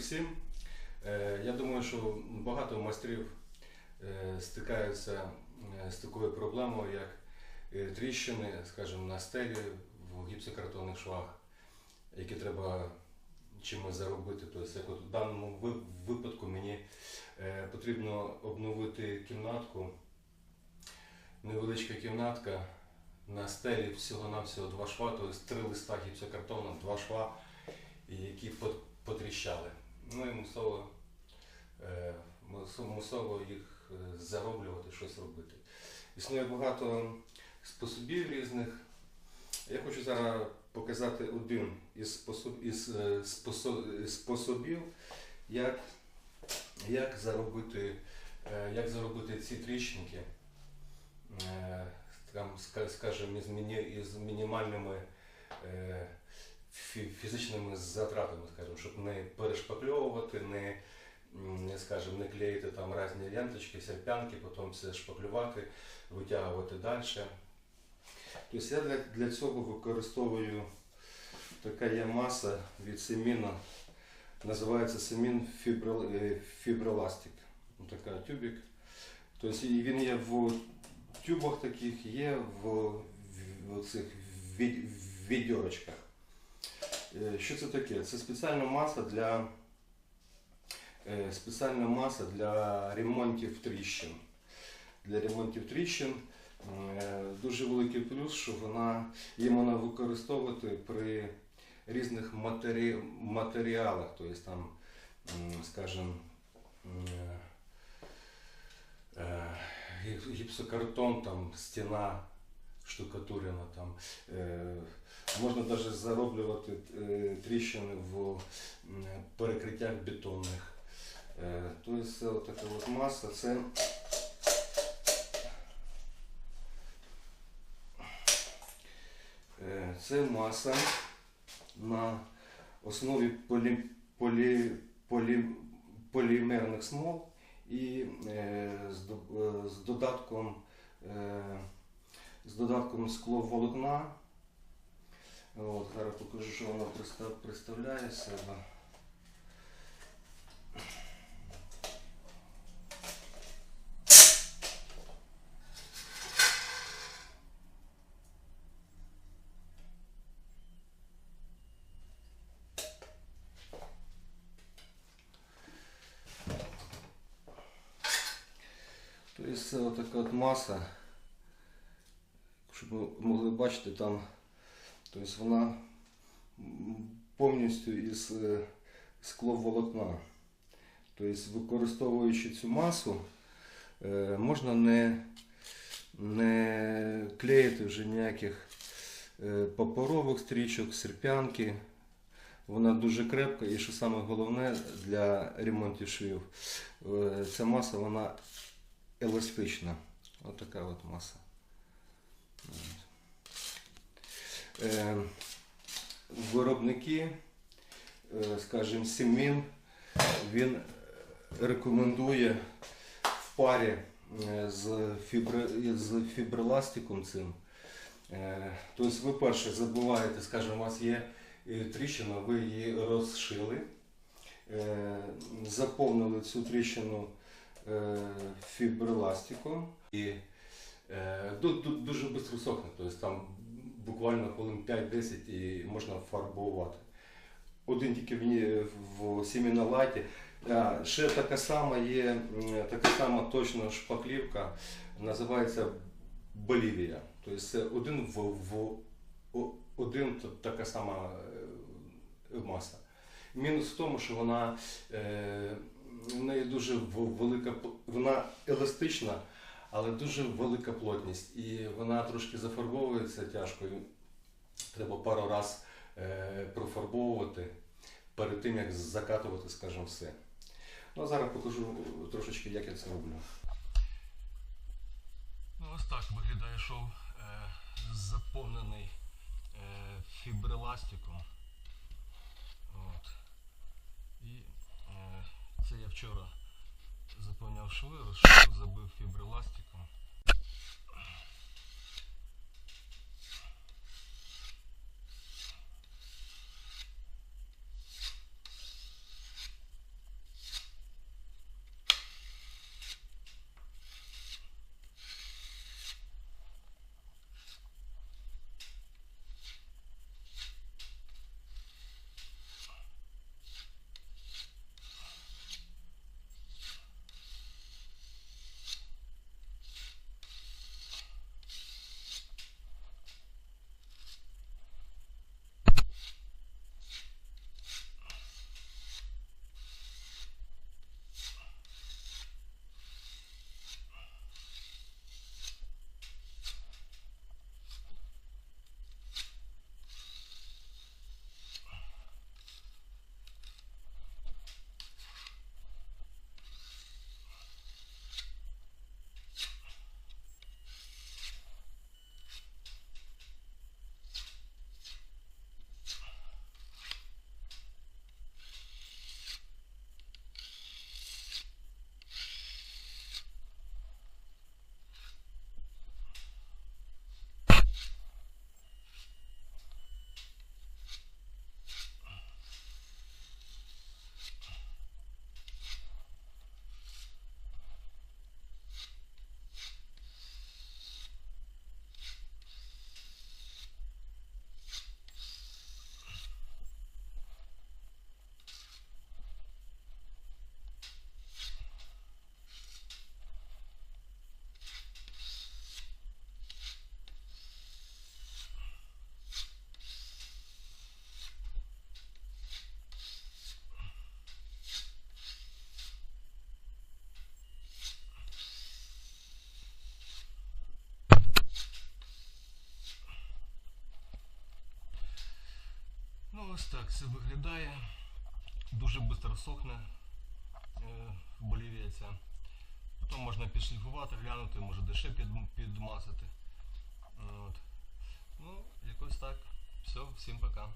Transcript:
всім. Е, Я думаю, що багато майстрів е, стикаються е, з такою проблемою, як тріщини, скажімо, на стелі в гіпсокартонних швах, які треба чимось заробити. Тобто, як в даному випадку мені потрібно обновити кімнатку. Невеличка кімнатка. На стелі всього-навсього два шва, тобто три листа гіпсокартону, два шва, які потріщали. Ну і мусово, е, мусово їх е, зароблювати, щось робити. Існує багато способів різних. Я хочу зараз показати один із, е, способів, як, як, заробити, як заробити ці тріщинки. Скажімо, із, мінімальними фізичними затратами, скажімо, щоб не перешпакльовувати, не, скажімо, не клеїти там різні ленточки, серпянки, потім все шпаклювати, витягувати далі. Тобто я для, для цього використовую така є маса від семіна, називається семін фібрил, е, фібриластик. Така тюбик. Тобто він є в тюбах таких, є в, в цих від- відьорочках. Е, Що це таке? Це спеціальна маса для е, спеціальна маса для ремонтів тріщин. Для ремонтів тріщин е, дуже великий плюс, що вона її можна використовувати при різних матері... матеріалах, тобто там, скажімо, гіпсокартон, там, стіна штукатурена, там, е, можна навіть зароблювати е, тріщини в перекриттях бетонних. Е, тобто це така от маса, це Е, Це маса на основі полі, полі, полі, полімерних смол і е, з, е, з додатком, е, з додатком скловолокна. От, зараз покажу, що воно представляє себе. Тобто така от маса, ви могли бачити, там тобто вона повністю із е, скловолокна. Тобто, використовуючи цю масу, е, можна не, не клеїти вже ніяких е, паперових стрічок, серпянки. Вона дуже крепка і що саме головне для ремонтів швів, ця маса вона еластична. Ось така от маса. Е, Виробники, е, скажімо, Сімін, він рекомендує в парі е, з, фібри, з фібриластиком цим. Е, Тобто ви перше забуваєте, скажімо, у вас є е, тріщина, ви її розшили, е, заповнили цю тріщину е, фібриластиком і е, ду- ду- дуже швидко сохне, тобто там буквально хвилин 5-10 і можна фарбувати. Один тільки в, сімінолаті. Ще така сама є, така сама точно шпаклівка, називається Болівія. Тобто це один в, в один така сама е, маса. Мінус в тому, що вона е, в неї дуже велика, вона еластична, але дуже велика плотність. І вона трошки зафарбовується тяжко. і Треба пару раз е, профарбовувати перед тим, як закатувати, скажімо, все. Ну, а зараз покажу трошечки, як я це роблю. Ну, ось так виглядає шов е, заповнений е, фібриластиком. От. І е, це я вчора заповняв шви, розшив, забив фібриластиком. Ось так все виглядає. Дуже швидко сохне е, Болівія ця. Потім можна підшліфувати, глянути, може де ще під, підмасити. От. Ну, якось так. Все, всім пока.